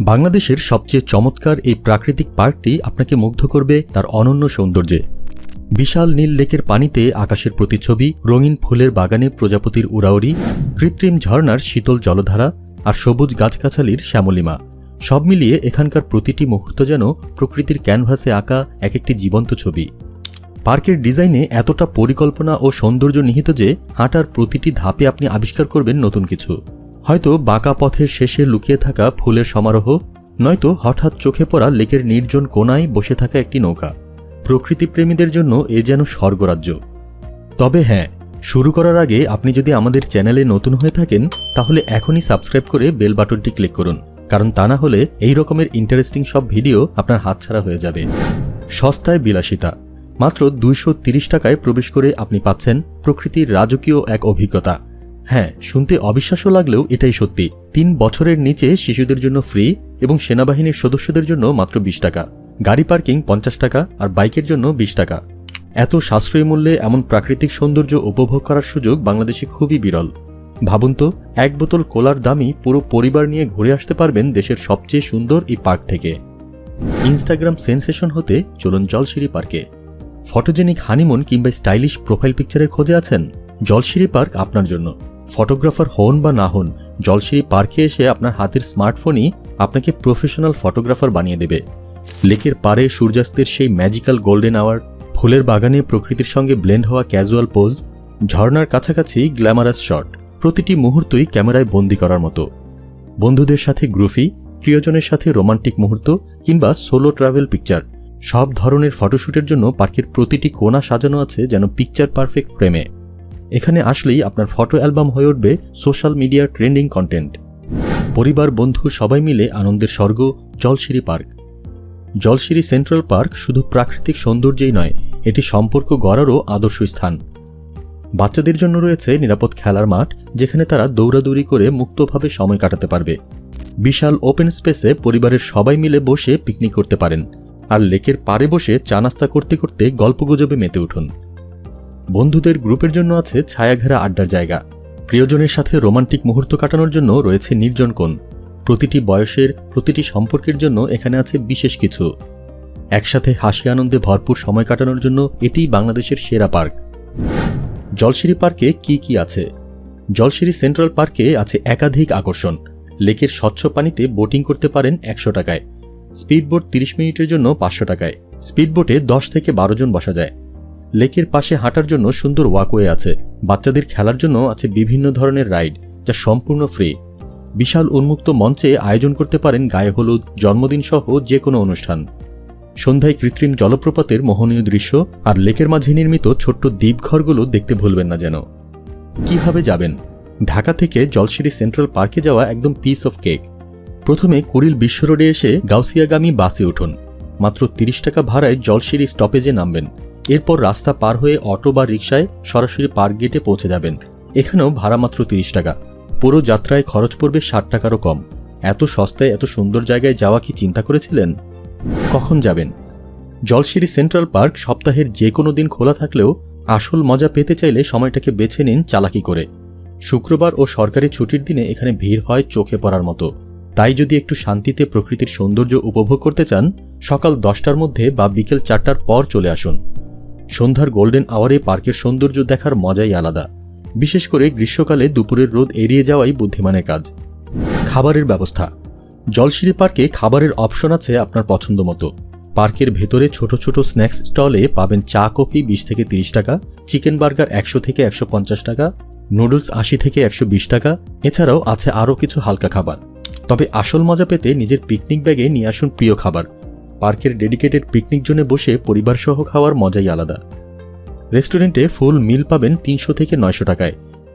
বাংলাদেশের সবচেয়ে চমৎকার এই প্রাকৃতিক পার্কটি আপনাকে মুগ্ধ করবে তার অনন্য সৌন্দর্যে। বিশাল নীল লেকের পানিতে আকাশের প্রতিচ্ছবি, রঙিন ফুলের বাগানে প্রজাপতির উড়াউড়ি, কৃত্রিম ঝর্ণার শীতল জলধারা আর সবুজ গাছগাছালির শ্যামলিমা। সব মিলিয়ে এখানকার প্রতিটি মুহূর্ত যেন প্রকৃতির ক্যানভাসে আঁকা এক একটি জীবন্ত ছবি। পার্কের ডিজাইনে এতটা পরিকল্পনা ও সৌন্দর্য নিহিত যে হাঁটার প্রতিটি ধাপে আপনি আবিষ্কার করবেন নতুন কিছু। হয়তো বাঁকা পথের শেষে লুকিয়ে থাকা ফুলের সমারোহ, নয়তো হঠাৎ চোখে পড়া লেকের নির্জন কোনায় বসে থাকা একটি নৌকা। প্রকৃতিপ্রেমীদের জন্য এ যেন স্বর্গরাজ্য। তবে হ্যাঁ শুরু করার আগে আপনি যদি আমাদের চ্যানেলে নতুন হয়ে থাকেন, তাহলে এখনই সাবস্ক্রাইব করে বেল বাটনটি ক্লিক করুন, কারণ তা না হলে এই রকমের ইন্টারেস্টিং সব ভিডিও আপনার হাতছাড়া হয়ে যাবে। সস্তায় বিলাসিতা। মাত্র দুইশো টাকায় প্রবেশ করে আপনি পাচ্ছেন প্রকৃতির রাজকীয় এক অভিজ্ঞতা। হ্যাঁ শুনতে অবিশ্বাস্য লাগলেও এটাই সত্যি। তিন বছরের নিচে শিশুদের জন্য ফ্রি এবং সেনাবাহিনীর সদস্যদের জন্য মাত্র বিশ টাকা। গাড়ি পার্কিং পঞ্চাশ টাকা আর বাইকের জন্য বিশ টাকা। এত সাশ্রয়ী মূল্যে এমন প্রাকৃতিক সৌন্দর্য উপভোগ করার সুযোগ বাংলাদেশে খুবই বিরল। ভাবুন তো, এক বোতল কোলার দামই পুরো পরিবার নিয়ে ঘুরে আসতে পারবেন দেশের সবচেয়ে সুন্দর এই পার্ক থেকে। ইনস্টাগ্রাম সেন্সেশন হতে চলুন জলশিরি পার্কে। ফটোজেনিক হানিমুন কিংবা স্টাইলিশ প্রোফাইল পিকচারের খোঁজে আছেন জলশিরি পার্ক আপনার জন্য। ফটোগ্রাফার হন বা না হন জলশিরি পার্কে এসে আপনার হাতের স্মার্টফোনই আপনাকে প্রফেশনাল ফটোগ্রাফার বানিয়ে দেবে। লেকের পারে সূর্যাস্তের সেই ম্যাজিক্যাল গোল্ডেন আওয়ার, ফুলের বাগানে প্রকৃতির সঙ্গে ব্লেন্ড হওয়া ক্যাজুয়াল পোজ ঝর্নার কাছাকাছি গ্ল্যামারাস শট, প্রতিটি মুহূর্তই ক্যামেরায় বন্দি করার মতো। বন্ধুদের সাথে গ্রুফি, প্রিয়জনের সাথে রোমান্টিক মুহূর্ত কিংবা সোলো ট্রাভেল পিকচার, সব ধরনের ফটোশ্যুটের জন্য পার্কের প্রতিটি কোণা সাজানো আছে যেন পিকচার পারফেক্ট ফ্রেমে। এখানে আসলেই আপনার ফটো অ্যালবাম হয়ে উঠবে সোশ্যাল মিডিয়ার ট্রেন্ডিং কন্টেন্ট পরিবার, বন্ধু, সবাই মিলে আনন্দের স্বর্গ, Jolshiri park. Jolshiri central park শুধু প্রাকৃতিক সৌন্দর্যেই নয়, এটি সম্পর্ক গড়ারও আদর্শ স্থান। বাচ্চাদের জন্য রয়েছে নিরাপদ খেলার মাঠ, যেখানে তারা দৌড়াদৌড়ি করে মুক্তভাবে সময় কাটাতে পারবে। বিশাল ওপেন স্পেসে পরিবারের সবাই মিলে বসে পিকনিক করতে পারেন। আর লেকের পাড়ে বসে চা নাস্তা করতে করতে গল্পগুজবে মেতে উঠুন। বন্ধুদের গ্রুপের জন্য আছে ছায়াঘেরা আড্ডার জায়গা। প্রিয়জনের সাথে রোমান্টিক মুহূর্ত কাটানোর জন্য রয়েছে নির্জন কোণ। প্রতিটি বয়সের, প্রতিটি সম্পর্কের জন্য এখানে আছে বিশেষ কিছু। একসাথে হাসি আনন্দে ভরপুর সময় কাটানোর জন্য এটিই বাংলাদেশের সেরা পার্ক। জলশিরি পার্কে কি কি আছে? জলশিরি সেন্ট্রাল পার্কে আছে একাধিক আকর্ষণ। লেকের স্বচ্ছ পানিতে বোটিং করতে পারেন একশো টাকায়। স্পিডবোট তিরিশ মিনিটের জন্য পাঁচশো টাকায়। স্পিডবোটে দশ থেকে বারো জন বসা যায়। লেকের পাশে হাঁটার জন্য সুন্দর ওয়াকওয়ে আছে। বাচ্চাদের খেলার জন্য আছে বিভিন্ন ধরনের রাইড, যা সম্পূর্ণ ফ্রি। বিশাল উন্মুক্ত মঞ্চে আয়োজন করতে পারেন গায়ে হলুদ, জন্মদিন সহ যে কোনো অনুষ্ঠান। সন্ধ্যায় কৃত্রিম জলপ্রপাতের মোহনীয় দৃশ্য আর লেকের মাঝে নির্মিত ছোট্ট দ্বীপঘরগুলো দেখতে ভুলবেন না যেন। কীভাবে যাবেন? ঢাকা থেকে জলশিরি সেন্ট্রাল পার্কে যাওয়া একদম পিস অফ কেক প্রথমে কুড়িল বিশ্ব রোডে এসে গাউসিয়াগামী বাসে উঠুন। মাত্র তিরিশ টাকা ভাড়ায় জলশিরি স্টপেজে নামবেন। এরপর রাস্তা পার হয়ে অটো বা রিক্সায় সরাসরি পার্ক গেটে পৌঁছে যাবেন। এখানেও ভাড়া মাত্র তিরিশ টাকা। পুরো যাত্রায় খরচ পড়বে ষাট টাকারও কম। এত সস্তায়, এত সুন্দর জায়গায় যাওয়া কি চিন্তা করেছিলেন? কখন যাবেন? জলশিরি সেন্ট্রাল পার্ক সপ্তাহের যে কোনো দিন খোলা থাকলেও আসল মজা পেতে চাইলে সময়টাকে বেছে নিন চালাকি করে। শুক্রবার ও সরকারি ছুটির দিনে এখানে ভিড় হয় চোখে পড়ার মতো। তাই যদি একটু শান্তিতে প্রকৃতির সৌন্দর্য উপভোগ করতে চান, সকাল দশটার মধ্যে বা বিকেল চারটার পর চলে আসুন। সন্ধ্যার গোল্ডেন আওয়ারে পার্কের সৌন্দর্য দেখার মজাই আলাদা। বিশেষ করে গ্রীষ্মকালে দুপুরের রোদ এড়িয়ে যাওয়াই বুদ্ধিমানের কাজ। খাবারের ব্যবস্থা। জলশিরি পার্কে খাবারের অপশন আছে আপনার পছন্দ মতো। পার্কের ভেতরে ছোট ছোট স্ন্যাক্স স্টলে পাবেন চা, কফি বিশ থেকে তিরিশ টাকা, চিকেন বার্গার একশো থেকে একশো পঞ্চাশ টাকা, নুডলস আশি থেকে একশো বিশ টাকা, এছাড়াও আছে আরও কিছু হালকা খাবার। তবে আসল মজা পেতে নিজের পিকনিক ব্যাগে নিয়ে আসুন প্রিয় খাবার। পার্কের ডেডিকেটেড পিকনিক জোনে বসে পরিবারসহ খাওয়ার মজাই আলাদা। রেস্টুরেন্টে ফুল মিল পাবেন তিনশো থেকে নয়শো টাকায়।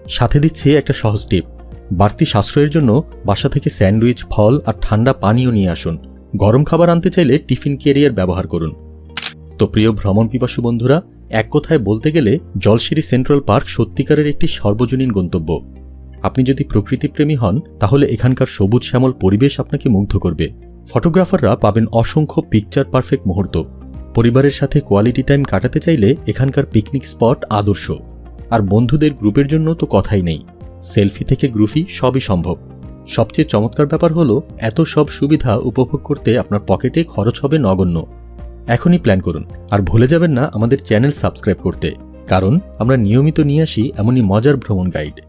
সাথে দিচ্ছে একটা সহজ টিপ। বাড়তি সাশ্রয়ের জন্য বাসা থেকে স্যান্ডউইচ, ফল আর ঠান্ডা পানীয় নিয়ে আসুন। গরম খাবার আনতে চাইলে টিফিন ক্যারিয়ার ব্যবহার করুন। তো প্রিয় ভ্রমণ পিপাসু বন্ধুরা, এক কথায় বলতে গেলে জলশিরি সেন্ট্রাল পার্ক সত্যিকারের একটি সর্বজনীন গন্তব্য। আপনি যদি প্রকৃতিপ্রেমী হন, তাহলে এখানকার সবুজ শ্যামল পরিবেশ আপনাকে মুগ্ধ করবে। ফটোগ্রাফাররা পাবেন অসংখ্য পিকচার পারফেক্ট মুহূর্ত। পরিবারের সাথে কোয়ালিটি টাইম কাটাতে চাইলে এখানকার পিকনিক স্পট আদর্শ। আর বন্ধুদের গ্রুপের জন্য তো কথাই নেই। সেলফি থেকে গ্রুফি সবই সম্ভব। সবচেয়ে চমৎকার ব্যাপার হলো, এত সব সুবিধা উপভোগ করতে আপনার পকেটে খরচ হবে নগণ্য। এখনই প্ল্যান করুন। আর ভুলে যাবেন না আমাদের চ্যানেল সাবস্ক্রাইব করতে। কারণ, আমরা নিয়মিত নিয়ে আসি এমনই মজার ভ্রমণ গাইড